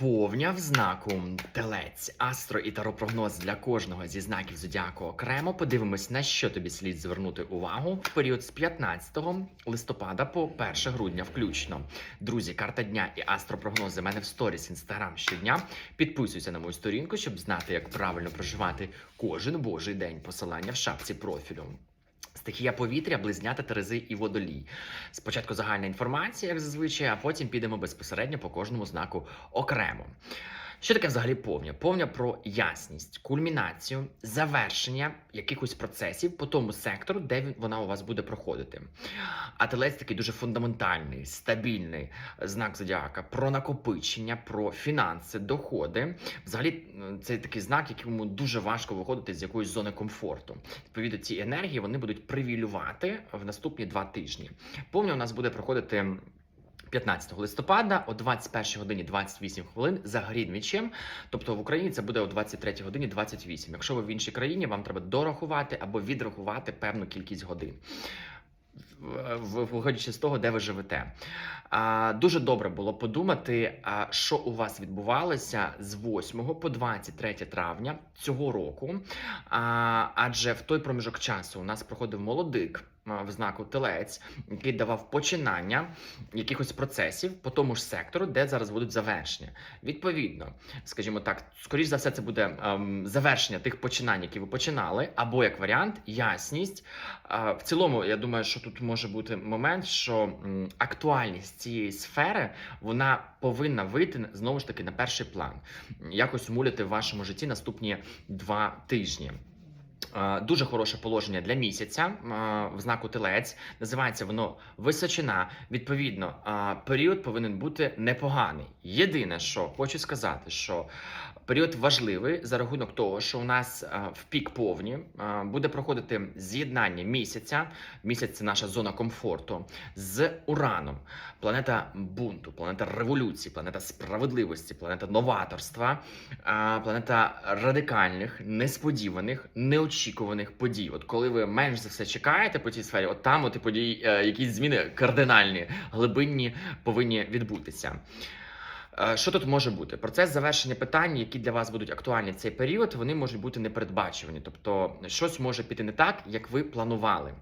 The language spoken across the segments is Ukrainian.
Повня в знаку телець, астро і таропрогноз для кожного зі знаків зодіаку окремо. Подивимось, на що тобі слід звернути увагу в період з 15 листопада по 1 грудня, включно. Друзі, карта дня і астропрогнози в мене в сторіс інстаграм щодня. Підписуйся на мою сторінку, щоб знати, як правильно проживати кожен божий день. Посилання в шапці профілю. Стихія повітря, близнята, терези і водолій. Спочатку загальна інформація, як зазвичай, а потім підемо безпосередньо по кожному знаку окремо. Що таке взагалі повня? Повня про ясність, кульмінацію, завершення якихось процесів по тому сектору, де вона у вас буде проходити. А телець такий дуже фундаментальний, стабільний знак зодіака про накопичення, про фінанси, доходи. Взагалі, це такий знак, якому дуже важко виходити з якоїсь зони комфорту. Відповідно, ці енергії вони будуть привілювати в наступні два тижні. Повня у нас буде проходити. 15 листопада о 21 годині 28 хвилин за Грінвічем. Тобто в Україні це буде о 23 годині 28. Якщо ви в іншій країні, вам треба дорахувати або відрахувати певну кількість годин. Виходячи з того, де ви живете, а, дуже добре було подумати, а, що у вас відбувалося з 8 по 23 травня цього року. А, адже в той проміжок часу у нас проходив молодик в знаку телець, який давав починання якихось процесів по тому ж сектору, де зараз будуть завершення. Відповідно, скажімо так, скоріш за все, це буде ем, завершення тих починань, які ви починали, або як варіант, ясність. А, в цілому, я думаю, що тут може бути момент, що м, актуальність цієї сфери вона повинна вийти знову ж таки на перший план, якось муляти в вашому житті наступні два тижні. Е, Дуже хороше положення для місяця е, в знаку телець. Називається воно височина. Відповідно, е, період повинен бути непоганий. Єдине, що хочу сказати, що період важливий за рахунок того, що у нас е, в пік повні е, буде проходити з'єднання місяця. Місяць це наша зона комфорту з Ураном, планета бунту, планета революції, планета справедливості, планета новаторства, планета радикальних, несподіваних, неочікуваних подій. От коли ви менш за все чекаєте по цій сфері, от там от і події, е, якісь зміни кардинальні, глибинні повинні відбутися. Що тут може бути? Процес завершення питань, які для вас будуть актуальні в цей період, вони можуть бути непередбачувані. Тобто, щось може піти не так, як ви планували.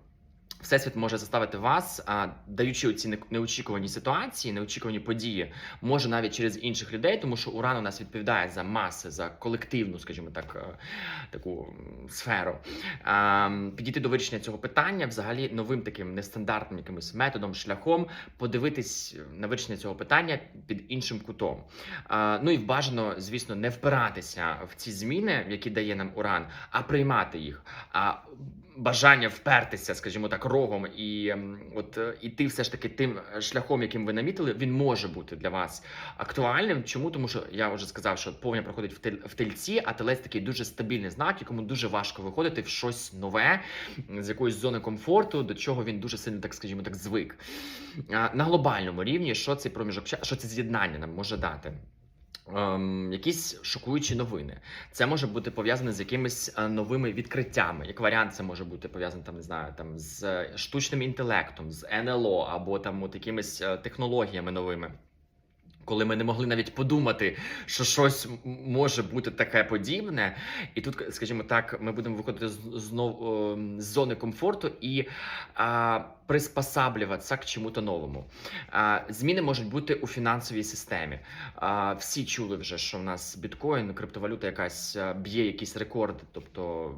Всесвіт може заставити вас, даючи ці неочікувані ситуації, неочікувані події, може навіть через інших людей, тому що Уран у нас відповідає за маси, за колективну, скажімо так, е, таку сферу. Підійти до вирішення цього питання взагалі новим таким нестандартним якимось методом, шляхом, подивитись на вирішення цього питання під іншим кутом. Ну і бажано, звісно, не впиратися в ці зміни, які дає нам Уран, а приймати їх. Бажання впертися, скажімо так, рогом і ем, от е, іти все ж таки тим е, шляхом, яким ви намітили, він може бути для вас актуальним. Чому? Тому що я вже сказав, що повня проходить в тель- в тельці, а телець такий дуже стабільний знак, якому дуже важко виходити в щось нове з якоїсь зони комфорту, до чого він дуже сильно, так скажімо, так звик. На глобальному рівні, що цей проміжок, що це з'єднання нам може дати? Ем, якісь шокуючі новини. Це може бути пов'язане з якимись е, новими відкриттями. Як варіант, це може бути пов'язане там, не знаю, там з е, штучним інтелектом, з НЛО або там от якимись е, технологіями новими. Коли ми не могли навіть подумати, що щось може бути таке подібне, і тут, скажімо так, ми будемо виходити знов, ем, з зони комфорту і а, приспосаблюватися к чому-то новому. Зміни можуть бути у фінансовій системі. Всі чули вже, що в нас біткоін, криптовалюта якась б'є якісь рекорди, тобто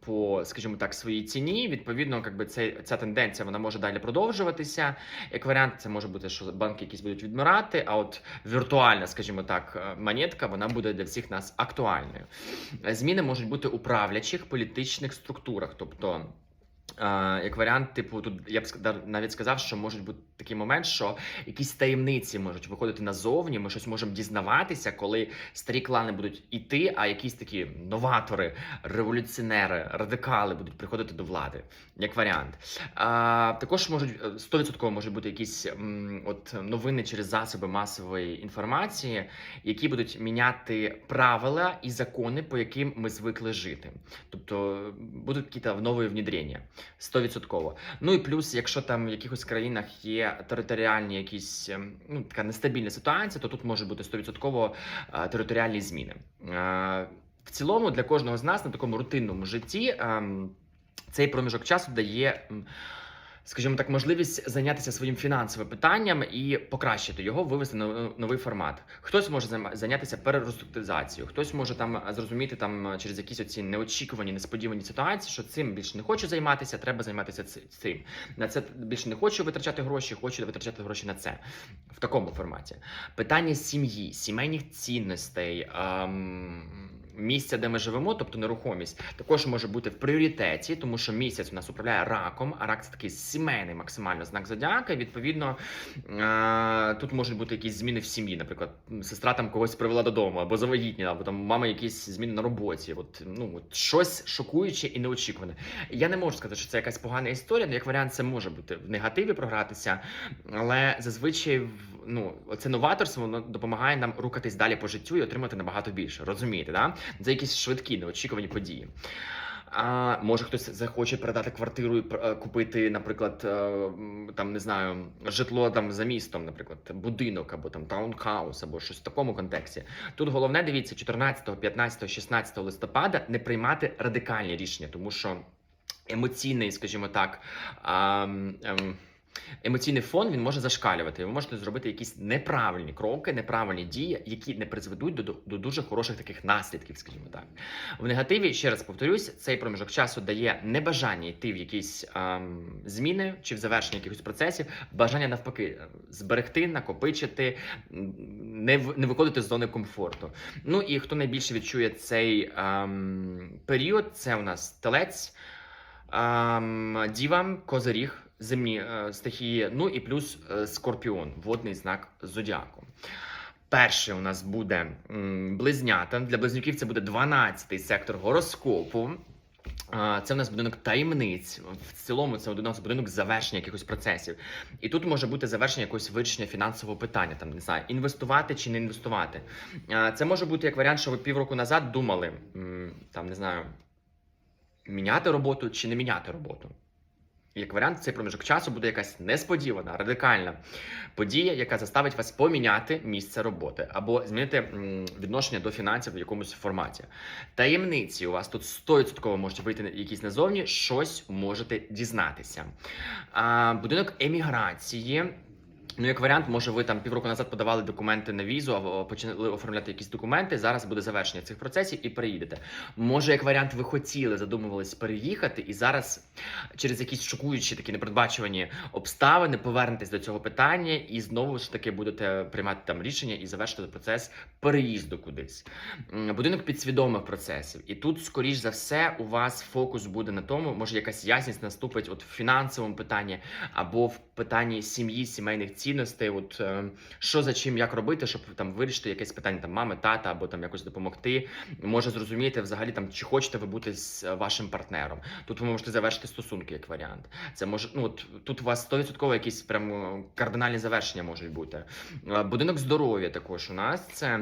по, скажімо так, своїй ціні. Відповідно, якби цей, ця тенденція вона може далі продовжуватися. Як варіант, це може бути, що банки якісь будуть відмирати, а от віртуальна, скажімо так, е, монетка, вона буде для всіх нас актуальною. Зміни можуть бути у правлячих політичних структурах, тобто. Е, Як варіант, типу, тут я б навіть сказав, що може бути такий момент, що якісь таємниці можуть виходити назовні. Ми щось можемо дізнаватися, коли старі клани будуть іти, а якісь такі новатори, революціонери, радикали будуть приходити до влади, як варіант. А, також можуть е, 100% можуть бути якісь от новини через засоби масової інформації, які будуть міняти правила і закони, по яким ми звикли жити. Тобто будуть якісь нові внедрення. 100%. Ну і плюс, якщо там в якихось країнах є територіальні якісь ем, ну, така нестабільна ситуація, то тут може бути 100% е, територіальні зміни. Е, В цілому для кожного з нас на такому рутинному житті ем, цей проміжок часу дає. Скажімо так, можливість зайнятися своїм фінансовим питанням і покращити його, вивести на новий формат. Хтось може зайнятися перереструктуризацією, хтось може там зрозуміти там через якісь оці неочікувані, несподівані ситуації, що цим більше не хочу займатися, треба займатися цим. На це більше не хочу витрачати гроші, хочу витрачати гроші на це в такому форматі. Питання сім'ї, сімейних цінностей. ем, Місця, де ми живемо, тобто нерухомість, також може бути в пріоритеті, тому що місяць у нас управляє раком, а рак це такий сімейний максимально знак зодіака. І відповідно е, тут можуть бути якісь зміни в сім'ї. Наприклад, сестра там когось привела додому, або завагітніла, або там мама якісь зміни на роботі. От ну от щось шокуюче і неочікуване. Я не можу сказати, що це якась погана історія. але Як варіант, це може бути в негативі програтися, але зазвичай ну це новаторство воно допомагає нам рухатись далі по життю і отримати набагато більше. Розумієте, да? Це якісь швидкі, неочікувані події. А може хтось захоче передати квартиру і е, купити, наприклад, е, там не знаю, житло там за містом, наприклад, будинок або там таунхаус, або щось в такому контексті. Тут головне дивіться 14, 15, 16 листопада не приймати радикальні рішення, тому що емоційний, скажімо так. ам, ем, Емоційний фон він може зашкалювати. Ви можете зробити якісь неправильні кроки, неправильні дії, які не призведуть до, до, дуже хороших таких наслідків, скажімо так. В негативі, ще раз повторюсь, цей проміжок часу дає небажання йти в якісь ем, зміни чи в завершення якихось процесів, бажання навпаки е, зберегти, накопичити, не, в- не виходити з зони комфорту. Ну і хто найбільше відчує цей ем, період, це у нас телець, ем, діва, козиріг, земні е, стихії, ну і плюс е, скорпіон, водний знак зодіаку. Перший у нас буде близнята. Для близнюків це буде 12-й сектор гороскопу. Це у нас будинок таємниць. В цілому це у нас будинок завершення якихось процесів. І тут може бути завершення якогось вирішення фінансового питання, там не знаю, інвестувати чи не інвестувати. Це може бути як варіант, що ви півроку назад думали, там не знаю, міняти роботу чи не міняти роботу. Як варіант, цей проміжок часу буде якась несподівана, радикальна подія, яка заставить вас поміняти місце роботи або змінити відношення до фінансів в якомусь форматі. Таємниці у вас тут 100% можуть вийти якісь назовні, щось можете дізнатися. Будинок еміграції. Ну, як варіант, може, ви там півроку назад подавали документи на візу, або почали оформляти якісь документи. Зараз буде завершення цих процесів і переїдете. Може, як варіант, ви хотіли, задумувались переїхати, і зараз через якісь шокуючі такі непередбачувані обставини повернетесь до цього питання і знову ж таки будете приймати там рішення і завершити процес переїзду кудись. Будинок підсвідомих процесів. І тут, скоріш за все, у вас фокус буде на тому, може якась ясність наступить от в фінансовому питанні або в питанні сім'ї, сімейних цінностей. От е, що за чим, як робити, щоб там вирішити якесь питання там мами, тата або там якось допомогти. Може зрозуміти взагалі там, чи хочете ви бути з е, вашим партнером. Тут ви можете завершити стосунки як варіант. Це може, ну от тут у вас 100% якісь прям е, кардинальні завершення можуть бути. Будинок здоров'я також у нас це.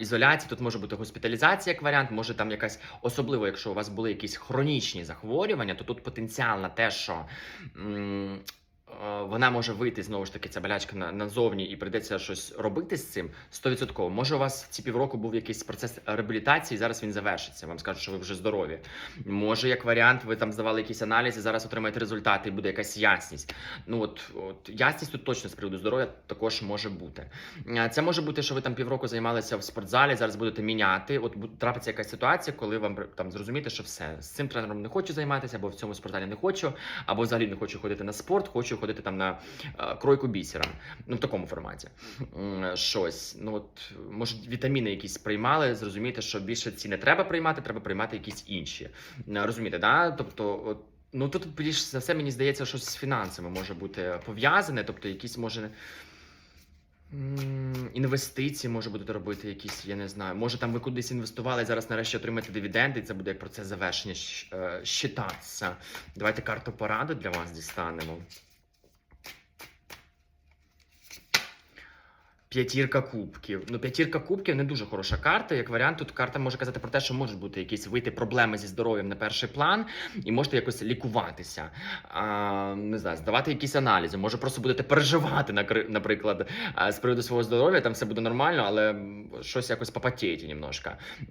Ізоляція, тут може бути госпіталізація як варіант, може там якась особливо, якщо у вас були якісь хронічні захворювання, то тут потенціал на те, що вона може вийти знову ж таки ця болячка на, назовні і прийдеться щось робити з цим 100%. Може, у вас ці півроку був якийсь процес реабілітації, зараз він завершиться. Вам скажуть, що ви вже здорові. Може, як варіант, ви там здавали якісь аналізи, зараз отримаєте результати і буде якась ясність. Ну от, от ясність тут точно з приводу здоров'я також може бути. Е, Це може бути, що ви там півроку займалися в спортзалі, зараз будете міняти. От трапиться якась ситуація, коли вам там зрозумієте, що все з цим тренером не хочу займатися, або в цьому спортзалі не хочу, або взагалі не хочу ходити на спорт, хочу ходити там на е, кройку бісером. Ну в такому форматі. Щось. Ну от може вітаміни якісь приймали, зрозумієте, що більше ці не треба приймати, треба приймати якісь інші. Е, Розумієте, да? Тобто, от. Ну тут більш за все мені здається, що з фінансами може бути пов'язане, тобто якісь може. Інвестиції може будете робити якісь, я не знаю. Може там ви кудись інвестували і зараз нарешті отримаєте дивіденди, і це буде як процес завершення е, щитатися. Давайте карту поради для вас дістанемо. П'ятірка кубків. Ну, п'ятірка кубків не дуже хороша карта. Як варіант, тут карта може казати про те, що можуть бути якісь вийти проблеми зі здоров'ям на перший план, і можете якось лікуватися, а, не знаю, здавати якісь аналізи. Може, просто будете переживати, наприклад, з приводу свого здоров'я, там все буде нормально, але щось якось попотієте немножко.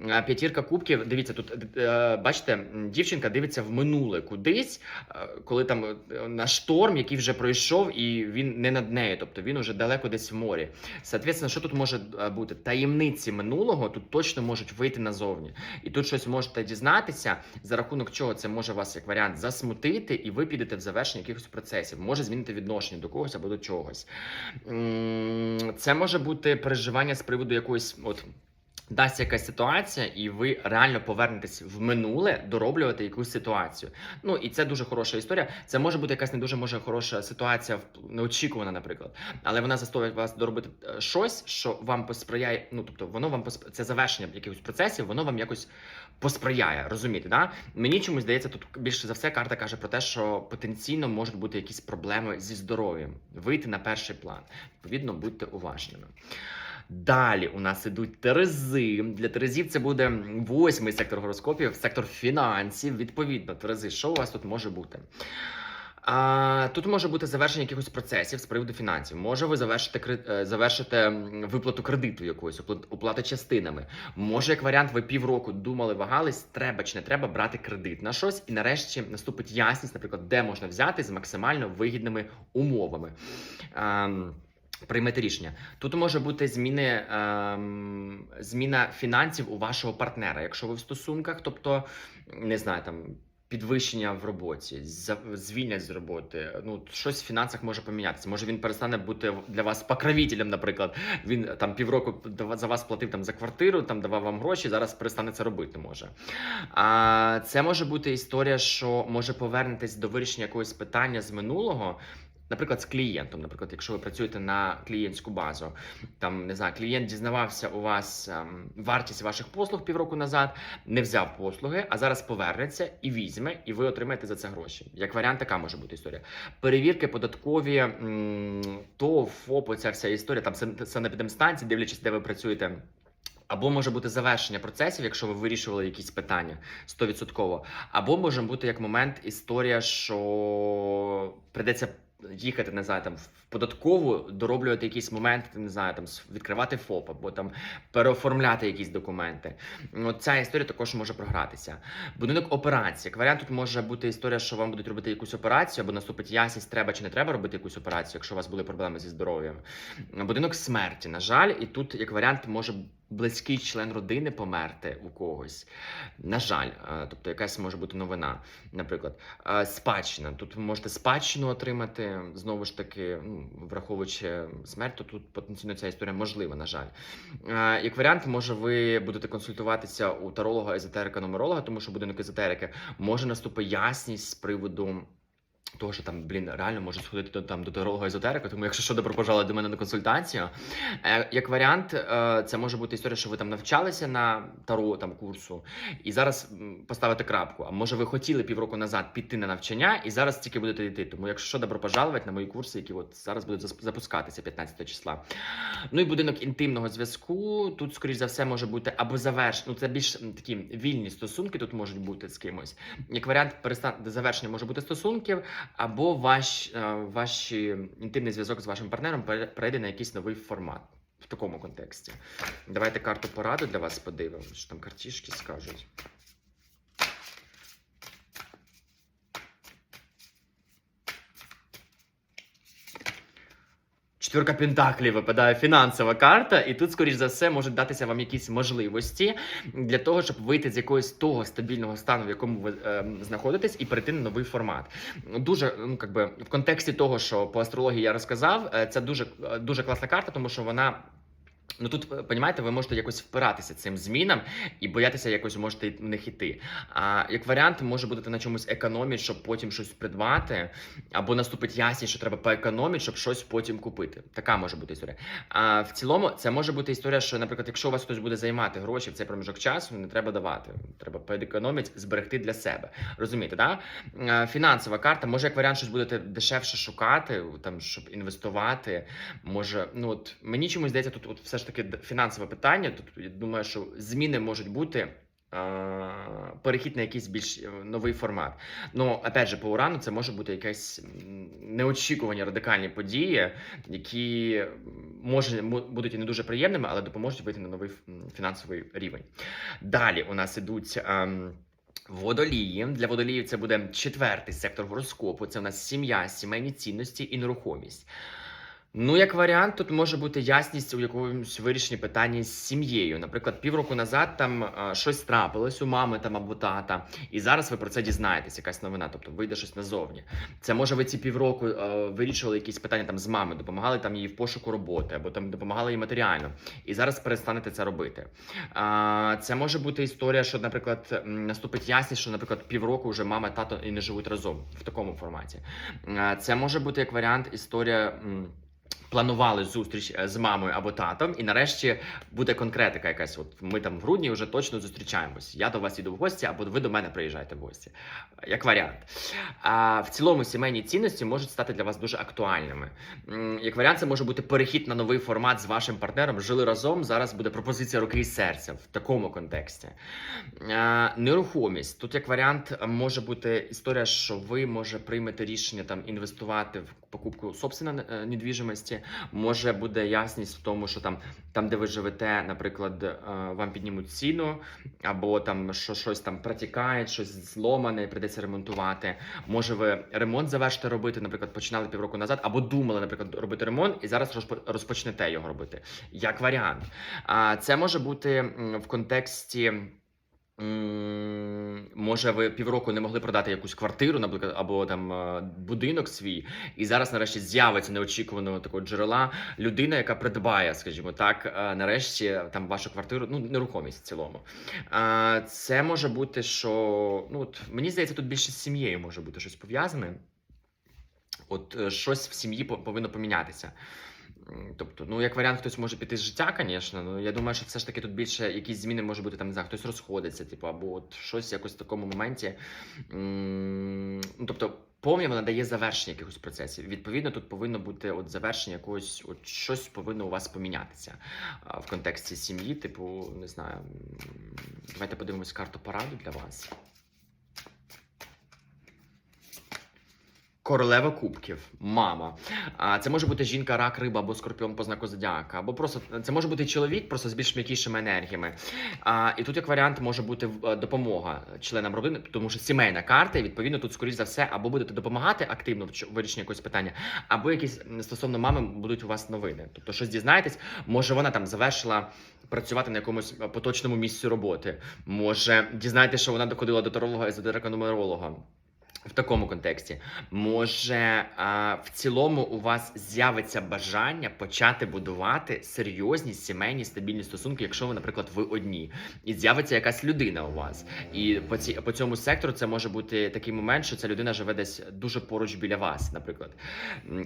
А, П'ятірка кубків, дивіться, тут е, бачите, дівчинка дивиться в минуле кудись, е, коли там е, на шторм, який вже пройшов, і він не над нею, тобто він уже далеко десь в морі. Соответственно, що тут може е, бути? Таємниці минулого тут точно можуть вийти назовні. І тут щось можете дізнатися, за рахунок чого це може вас як варіант засмутити, і ви підете в завершення якихось процесів, може змінити відношення до когось або до чогось. Це може бути переживання з приводу якоїсь от. Дасть якась ситуація, і ви реально повернетесь в минуле дороблювати якусь ситуацію. Ну і це дуже хороша історія. Це може бути якась не дуже може хороша ситуація, неочікувана, наприклад. Але вона заставить вас доробити е, щось, що вам посприяє. Ну тобто, воно вам посп... це завершення якихось процесів, воно вам якось посприяє. Розумієте, да? Мені чомусь здається, тут більше за все карта каже про те, що потенційно можуть бути якісь проблеми зі здоров'ям. Вийти на перший план. Відповідно, будьте уважними. Далі у нас ідуть терези. Для терезів це буде восьмий сектор гороскопів, сектор фінансів. Відповідно, терези, що у вас тут може бути? А, тут може бути завершення якихось процесів з приводу фінансів. Може, ви завершите е, завершите виплату кредиту якоїсь, оплат- оплати частинами. Може, як варіант, ви півроку думали, вагались, треба чи не треба брати кредит на щось, і нарешті наступить ясність, наприклад, де можна взяти з максимально вигідними умовами. Ем, Приймете рішення. Тут може бути зміни, ем, зміна фінансів у вашого партнера, якщо ви в стосунках, тобто не знаю, там підвищення в роботі, звільнять з роботи. Ну щось в фінансах може помінятися. Може він перестане бути для вас покровителем, наприклад. Він там півроку за вас платив там за квартиру, там давав вам гроші. Зараз перестане це робити. Може. А це може бути історія, що може повернетесь до вирішення якогось питання з минулого. Наприклад, з клієнтом, наприклад, якщо ви працюєте на клієнтську базу, там не знаю, клієнт дізнавався у вас ем, вартість ваших послуг півроку назад, не взяв послуги, а зараз повернеться і візьме, і ви отримаєте за це гроші. Як варіант, така може бути історія. Перевірки податкові, м, ТОВ, ФОП, ця вся історія, там сан- санепідемстанції, дивлячись, де ви працюєте. Або може бути завершення процесів, якщо ви вирішували якісь питання 100%. Або може бути як момент історія, що придеться їхати, не знаю, там в податкову, дороблювати якісь моменти, не знаю, там відкривати ФОП, або там переоформляти якісь документи. От ця історія також може програтися. Будинок операції. Як варіант, тут може бути історія, що вам будуть робити якусь операцію, або наступить ясність, треба чи не треба робити якусь операцію, якщо у вас були проблеми зі здоров'ям. Будинок смерті, на жаль, і тут, як варіант, може близький член родини померти у когось. На жаль, е, тобто якась може бути новина, наприклад. Е, Спадщина. Тут ви можете спадщину отримати, знову ж таки, ну, враховуючи смерть, то тут потенційно ця історія можлива, на жаль. Е, Як варіант, може, ви будете консультуватися у таролога, езотерика, нумеролога, тому що будинок езотерики може наступити ясність з приводу. Того, що там, блін, реально може сходити до там до таролога езотерика, тому якщо що, добро пожалуй до мене на консультацію. Е, як варіант, е, це може бути історія, що ви там навчалися на таро там курсу, і зараз м, поставите крапку. А може ви хотіли півроку назад піти на навчання, і зараз тільки будете йти. Тому, якщо що, добро пожалувати на мої курси, які от зараз будуть запускатися 15 числа. Ну і будинок інтимного зв'язку. Тут, скоріш за все, може бути або завершення. Ну, це більш такі вільні стосунки тут можуть бути з кимось. Як варіант, перестан... завершення може бути стосунків, або ваш, е, ваш інтимний зв'язок з вашим партнером перейде на якийсь новий формат. В такому контексті. Давайте карту пораду для вас подивимося, що там картішки скажуть. Четвірка Пентаклів випадає фінансова карта, і тут, скоріш за все, можуть датися вам якісь можливості для того, щоб вийти з якогось того стабільного стану, в якому ви е, знаходитесь, і перейти на новий формат. Дуже ну как би в контексті того, що по астрології я розказав, е, це дуже, е, дуже класна карта, тому що вона. Ну тут, понімаєте, ви можете якось впиратися цим змінам і боятися якось можете в них іти. А як варіант, може бути на чомусь економити, щоб потім щось придбати, або наступить ясність, що треба поекономити, щоб щось потім купити. Така може бути історія. А в цілому, це може бути історія, що, наприклад, якщо у вас хтось буде займати гроші в цей проміжок часу, не треба давати. Треба поекономити, зберегти для себе. Розумієте, да? Фінансова карта, може, як варіант, щось будете дешевше шукати, там, щоб інвестувати. Може, ну от мені чомусь здається, тут от все ж таки фінансове питання. Тут я думаю, що зміни можуть бути. Перехід на якийсь більш е, новий формат. Ну, опять же, по урану це може бути якісь неочікувані радикальні події, які може будуть і не дуже приємними, але допоможуть вийти на новий фінансовий рівень. Далі у нас ідуть. ем, Водолії для водоліїв це буде четвертий сектор гороскопу. Це у нас сім'я, сімейні цінності і нерухомість. Ну, як варіант, тут може бути ясність у якомусь вирішенні питання з сім'єю. Наприклад, півроку назад там а, щось трапилось у мами там або тата, і зараз ви про це дізнаєтесь, якась новина, тобто вийде щось назовні. Це може ви ці півроку е, вирішували якісь питання там з мами, допомагали там їй в пошуку роботи, або там допомагали їй матеріально, і зараз перестанете це робити. А, це може бути історія, що, наприклад, наступить ясність, що, наприклад, півроку вже мама, тато і не живуть разом в такому форматі. А, це може бути як варіант історія. Планували зустріч е, з мамою або татом, і нарешті буде конкретика якась. От ми там в грудні вже точно зустрічаємось. Я до вас іду в гості, або ви до мене приїжджаєте в гості. Як варіант. А в цілому сімейні цінності можуть стати для вас дуже актуальними. Як варіант, це може бути перехід на новий формат з вашим партнером. Жили разом. Зараз буде пропозиція руки і серця в такому контексті. А, Нерухомість. Тут як варіант може бути історія, що ви може приймете рішення там інвестувати в покупку собственно е, недвіжимості. Може буде ясність в тому, що там, там де ви живете, наприклад, е, вам піднімуть ціну, або там що щось там протікає, щось зломане, прийдеться ремонтувати. Може, ви ремонт завершите робити, наприклад, починали півроку назад, або думали, наприклад, робити ремонт, і зараз розпочнете його робити. Як варіант. Це може бути в контексті. Може, ви півроку не могли продати якусь квартиру, наприклад, або там е, будинок свій, і зараз нарешті з'явиться неочікуваного такого джерела людина, яка придбає, скажімо так, е, нарешті там вашу квартиру, ну нерухомість в цілому. Це може бути, що ну от мені здається, тут більше з сім'єю може бути щось пов'язане. От е, щось в сім'ї по- повинно помінятися. Тобто, ну як варіант, хтось може піти з життя, звісно. Ну я думаю, що все ж таки тут більше якісь зміни може бути там, не знаю, хтось розходиться, типу, або от щось якось в такому моменті. Ну, тобто, повня вона дає завершення якихось процесів. Відповідно, тут повинно бути от завершення якогось, от щось повинно у вас помінятися в контексті сім'ї. Типу, не знаю. Давайте подивимось карту пораду для вас. Королева кубків, мама. А це може бути жінка, рак, риба або скорпіон по знаку зодіака, або просто це може бути чоловік, просто з більш м'якішими енергіями. А, і тут, як варіант, може бути е, допомога членам родини, тому що сімейна карта, і відповідно тут, скоріш за все, або будете допомагати активно в вирішенні якогось питання, або якісь стосовно мами будуть у вас новини. Тобто, щось дізнаєтесь, може вона там завершила. Працювати на якомусь е, поточному місці роботи, може дізнаєтесь, що вона доходила до таролога езотерика нумеролога. В такому контексті, може, а, в цілому у вас з'явиться бажання почати будувати серйозні сімейні стабільні стосунки, якщо ви, наприклад, ви одні, і з'явиться якась людина у вас. І по ці по цьому сектору це може бути такий момент, що ця людина живе десь дуже поруч біля вас, наприклад.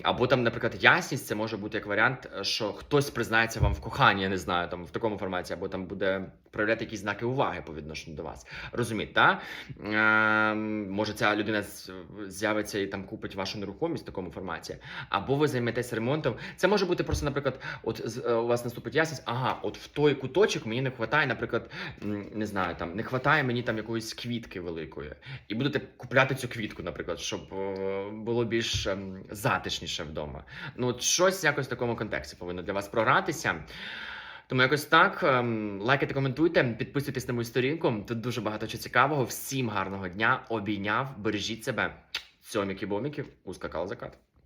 Або там, наприклад, ясність, це може бути як варіант, що хтось признається вам в коханні, я не знаю, там в такому форматі, або там буде проявляти якісь знаки уваги по відношенню до вас. Розумієте, так? Ем, може, ця людина з'явиться і там купить вашу нерухомість в такому форматі, або ви займетесь ремонтом. Це може бути просто, наприклад, от е, у вас наступить ясність, ага, от в той куточок мені не вистачає, наприклад, не знаю, там не вистачає мені там якоїсь квітки великої, і будете купляти цю квітку, наприклад, щоб е, було більш ем, затишніше вдома. Ну, от щось якось в такому контексті повинно для вас програтися. Тому якось так. Ем, Лайкайте, коментуйте, підписуйтесь на мою сторінку. Тут дуже багато чого цікавого. Всім гарного дня. Обійняв, бережіть себе. Цьоміки-боміки, ускакав закат.